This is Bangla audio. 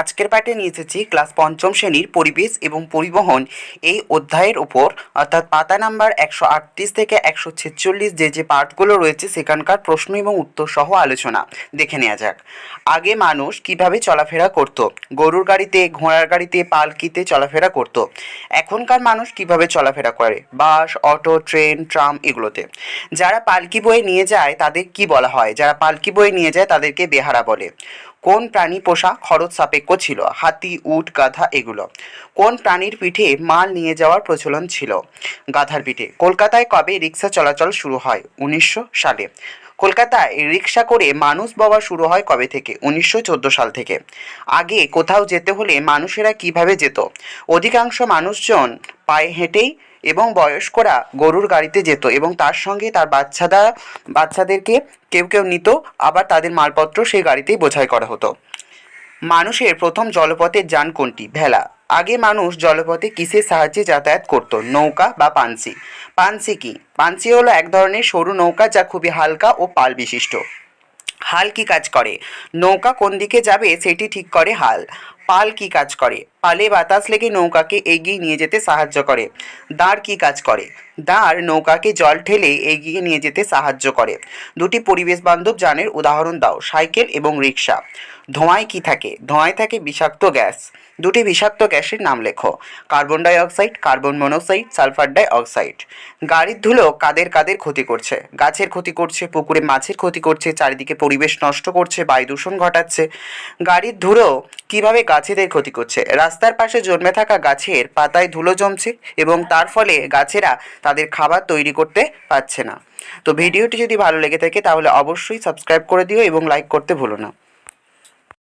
আজকের পাঠে নিয়ে এসেছি ক্লাস পঞ্চম শ্রেণির পরিবেশ এবং পরিবহন। এই অধ্যায়ের উপর, অর্থাৎ পাতা নাম্বার একশো আটত্রিশ থেকে একশো ছেচল্লিশ যে যে পাঠগুলো রয়েছে, সেখানকার প্রশ্ন এবং উত্তর সহ আলোচনা। দেখে নেওয়া যাক। আগে মানুষ কীভাবে চলাফেরা করত? গরুর গাড়িতে, ঘোড়ার গাড়িতে, পালকিতে চলাফেরা করত? এখনকার মানুষ কীভাবে চলাফেরা করে? বাস, অটো, ট্রেন, ট্রাম এগুলোতে। যারা পালকি বয়ে নিয়ে যায়, তাদের কি বলা হয়? যারা পালকি বয়ে নিয়ে যায়, তাদেরকে বেহারা বলে। কোন প্রাণী পোষা খরচ সাপেক্ষ ছিল? হাতি, উট, গাধা এগুলো। কোন প্রাণীর পিঠে মাল নিয়ে যাওয়ার প্রচলন ছিল? গাধার পিঠে। কলকাতায় কবে রিক্সা চলাচল শুরু হয়? উনিশশো সালে। কলকাতায় রিক্সা করে মানুষ বাবা শুরু হয় কবে থেকে? উনিশশো চোদ্দ সাল থেকে। আগে কোথাও যেতে হলে মানুষেরা কীভাবে যেত? অধিকাংশ মানুষজন পায়ে হেঁটেই এবং বয়স্করা গরুর গাড়িতে যেত এবং তার সঙ্গে তার বাচ্চারা বাচ্চাদেরকে কেউ কেউ নিত, আবার তাদের মালপত্র সেই গাড়িতেই বোঝাই করা হতো। মানুষের প্রথম জলপথের যান কোনটি? ভেলা। আগে মানুষ জলপথে কিসের সাহায্যে যাতায়াত করত? নৌকা বা পানসি। পানসি কি? পানসি হলো এক ধরনের সরু নৌকা যা খুবই হালকা ও পাল বিশিষ্ট। হাল কি কাজ করে? নৌকা কোন দিকে যাবে সেটি ঠিক করে হাল। পাল কি কাজ করে? পালে বাতাস লেগে নৌকাকে এগিয়ে নিয়ে যেতে সাহায্য করে। দাঁড় কি কাজ করে? দাঁড় নৌকাকে জল ঠেলে এগিয়ে নিয়ে যেতে সাহায্য করে। দুটি পরিবেশ বান্ধব যানের উদাহরণ দাও, সাইকেল এবং রিক্সা ধোঁয়ায় কি থাকে? ধোঁয়ায় থাকে বিষাক্ত গ্যাস। দুটি বিষাক্ত গ্যাসের নাম লেখো। Carbon dioxide carbon monoxide, sulphur dioxide গাড়ির ধুলো কাদের কাদের ক্ষতি করছে? গাছের ক্ষতি করছে, পুকুরে মাছের ক্ষতি করছে, চারিদিকে পরিবেশ নষ্ট করছে, বায়ু দূষণ ঘটাচ্ছে। গাড়ির ধুলো কীভাবে গাছেদের ক্ষতি করছে। রাস্তার পাশে জন্মে থাকা গাছের পাতায় ধুলো জমছে এবং তার ফলে গাছেরা তাদের খাবার তৈরি করতে পারছে না। তো ভিডিওটি যদি ভালো লেগে থাকে তাহলে অবশ্যই সাবস্ক্রাইব করে দিও এবং লাইক করতে ভুলো না।